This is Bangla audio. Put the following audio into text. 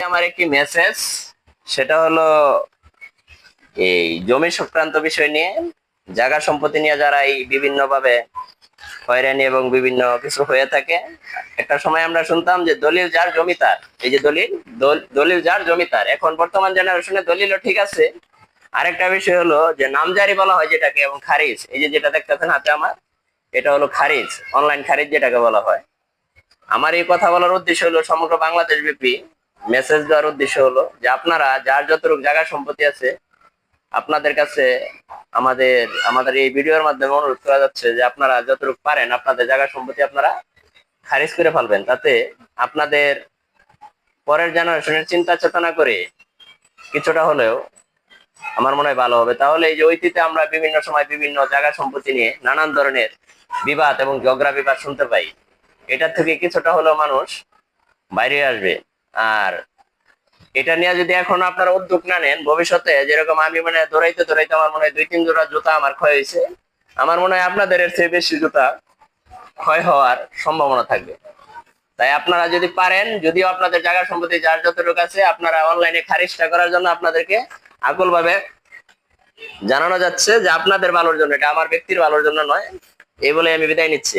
আমার একটি মেসেজ সেটা হলো এই জমি সংক্রান্ত বিষয় নিয়ে, জায়গা সম্পত্তি নিয়ে যারা এই বিভিন্ন ভাবে হয়রানি এবং বিভিন্ন কিছু হয়ে থাকে, একটা সময় আমরা শুনতাম যে দলিল যার জমি তার। এই যে দলিল দলিল যার জমি তার। এখন বর্তমান জেনারেশনে দলিলও ঠিক আছে। আরেকটা বিষয় হলো যে নামজারি বলা হয় যেটাকে, এবং খারিজ। এই যে যেটা দেখতেছেন হাতে আমার, এটা হলো খারিজ অনলাইন খারিজ যেটাকে বলা হয়। আমার এই কথা বলার উদ্দেশ্য হলো সমগ্র বাংলাদেশ ব্যাপী মেসেজ দেওয়ার উদ্দেশ্য হলো যে আপনারা যার যতটুকু জায়গা সম্পত্তি আছে, আপনাদের কাছে আমাদের আমাদের এই ভিডিওর মাধ্যমে অনুরোধ করা যাচ্ছে যে আপনারা যতটুকু পারেন আপনাদের জায়গা সম্পত্তি আপনারা খারিজ করে ফেলবেন। তাতে আপনাদের পরের জেনারেশনের চিন্তা চেতনা করে কিছুটা হলেও আমার মনে হয় ভালো হবে। তাহলে এই যে ঐতিহ্যে আমরা বিভিন্ন সময় বিভিন্ন জায়গা সম্পত্তি নিয়ে নানান ধরনের বিবাদ এবং ঝগড়া বিবাদ শুনতে পাই। এটার থেকে কিছুটা হলেও মানুষ বাইরে আসবে। আর এটা নিয়ে যদি এখন আপনারা উদ্যোগ না নেন, ভবিষ্যতে যেরকম আমি মানে দৌড়াইতে দৌড়াইতে আমার মনে হয় দুই, তিন জোড়া জুতা আমার ক্ষয় হয়েছে। আমার মনে হয় আপনাদের এর চেয়ে বেশি জুতা ক্ষয় হওয়ার সম্ভাবনা থাকবে। তাই আপনারা যদি পারেন, যদিও আপনাদের জায়গা সম্পত্তি যার যতটুকু আছে, আপনারা অনলাইনে খারিজটা করার জন্য আপনাদেরকে আকুল ভাবে জানানো যাচ্ছে যে আপনাদের ভালোর জন্য, এটা আমার ব্যক্তির ভালোর জন্য নয়, এই বলে আমি বিদায় নিচ্ছি।